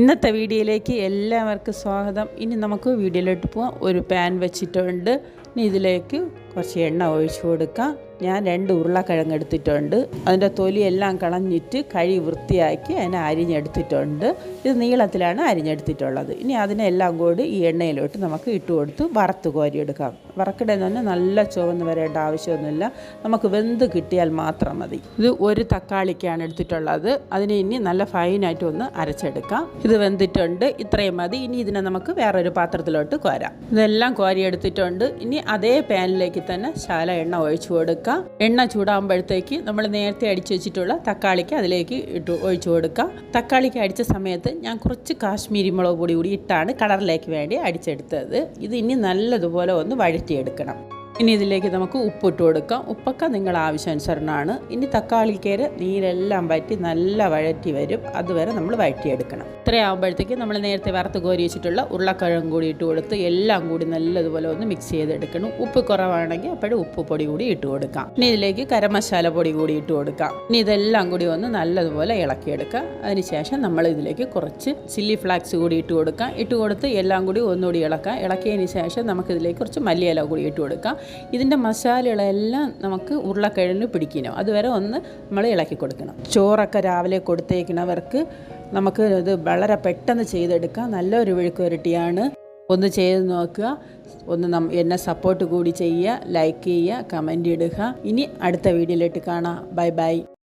ഇന്നത്തെ വീഡിയോയിലേക്ക് എല്ലാവർക്കും സ്വാഗതം. ഇനി നമുക്ക് വീഡിയോയിലോട്ട് പോവാം. ഒരു പാൻ വെച്ചിട്ടുണ്ട്. ഇനി ഇതിലേക്ക് കുറച്ച് എണ്ണ ഒഴിച്ചു കൊടുക്കാം. ഞാൻ രണ്ട് ഉരുളക്കിഴങ്ങ് എടുത്തിട്ടുണ്ട്. അതിന്റെ തൊലിയെല്ലാം കളഞ്ഞിട്ട് കഴി വൃത്തിയാക്കി അതിനെ അരിഞ്ഞെടുത്തിട്ടുണ്ട്. ഇത് നീളത്തിലാണ് അരിഞ്ഞെടുത്തിട്ടുള്ളത്. ഇനി അതിനെല്ലാം കൂടി ഈ എണ്ണയിലോട്ട് നമുക്ക് ഇട്ട് കൊടുത്ത് വറുത്ത് കോരിയെടുക്കാം. വറക്കിടയിൽ തന്നെ നല്ല ചുവന്ന് വരേണ്ട ആവശ്യമൊന്നുമില്ല. നമുക്ക് വെന്ത് കിട്ടിയാൽ മാത്രം മതി. ഇത് ഒരു തക്കാളിക്കാണ് എടുത്തിട്ടുള്ളത്. അതിനെ ഇനി നല്ല ഫൈനായിട്ട് ഒന്ന് അരച്ചെടുക്കാം. ഇത് വെന്തിട്ടുണ്ട്. ഇത്രയും മതി. ഇനി ഇതിനെ നമുക്ക് വേറൊരു പാത്രത്തിലോട്ട് കോരാം. ഇതെല്ലാം കോരിയെടുത്തിട്ടുണ്ട്. ഇനി അതേ പാനിലേക്ക് തന്നെ ശാല എണ്ണ ഒഴിച്ചു കൊടുക്കുക. എണ്ണ ചൂടാകുമ്പോഴത്തേക്ക് നമ്മൾ നേരത്തെ അടിച്ചു വെച്ചിട്ടുള്ള തക്കാളിക്ക് അതിലേക്ക് ഇട്ട് ഒഴിച്ചു കൊടുക്കുക. തക്കാളിക്ക് അടിച്ച സമയത്ത് ഞാൻ കുറച്ച് കാശ്മീരി മുളക് പൊടി കൂടി ഇട്ടാണ് കളറിലേക്ക് വേണ്ടി അടിച്ചെടുത്തത്. ഇത് ഇനി നല്ലതുപോലെ ഒന്ന് വഴറ്റിയെടുക്കണം. ഇനി ഇതിലേക്ക് നമുക്ക് ഉപ്പിട്ട് കൊടുക്കാം. ഉപ്പൊക്കെ നിങ്ങൾ ആവശ്യാനുസരണമാണ്. ഇനി തക്കാളിക്കേര് നീരെല്ലാം വറ്റി നല്ല വഴറ്റി വരും. അതുവരെ നമ്മൾ വഴറ്റിയെടുക്കണം. ഇത്രയാകുമ്പോഴത്തേക്ക് നമ്മൾ നേരത്തെ വറുത്ത് കോരി വെച്ചിട്ടുള്ള ഉരുളക്കിഴങ്ങ് കൂടി ഇട്ട് കൊടുത്ത് എല്ലാം കൂടി നല്ലതുപോലെ ഒന്ന് മിക്സ് ചെയ്തെടുക്കണം. ഉപ്പ് കുറവാണെങ്കിൽ അപ്പോഴും ഉപ്പ് പൊടി കൂടി ഇട്ട് കൊടുക്കാം. ഇനി ഇതിലേക്ക് കരം മസാല പൊടി കൂടി ഇട്ട് കൊടുക്കാം. ഇനി ഇതെല്ലാം കൂടി ഒന്ന് നല്ലതുപോലെ ഇളക്കിയെടുക്കാം അതിനുശേഷം നമ്മൾ ഇതിലേക്ക് കുറച്ച് ചില്ലി ഫ്ലാക്സ് കൂടി ഇട്ട് കൊടുക്കാം. ഇട്ട് കൊടുത്ത് എല്ലാം കൂടി ഒന്നുകൂടി ഇളക്കാം. ഇളക്കിയതിന് ശേഷം നമുക്കിതിലേക്ക് കുറച്ച് മല്ലിയില കൂടി ഇട്ട് കൊടുക്കാം. ഇതിന്റെ മസാലകളെല്ലാം നമുക്ക് ഉരുളക്കിഴങ്ങ് പിടിക്കണം. അതുവരെ ഒന്ന് നമ്മൾ ഇളക്കി കൊടുക്കണം. ചോറൊക്കെ രാവിലെ കൊടുത്തേക്കണവർക്ക് നമുക്ക് ഇത് വളരെ പെട്ടെന്ന് ചെയ്തെടുക്കാം. നല്ലൊരു വിഴുക്കുവരട്ടിയാണ് ഒന്ന് ചെയ്ത് നോക്കുക. ഒന്ന് നം എന്നെ സപ്പോർട്ട് കൂടി ചെയ്യുക. ലൈക്ക് ചെയ്യുക. കമന്റ് ഇടുക. ഇനി അടുത്ത വീഡിയോയിലോട്ട് കാണാം. Bye bye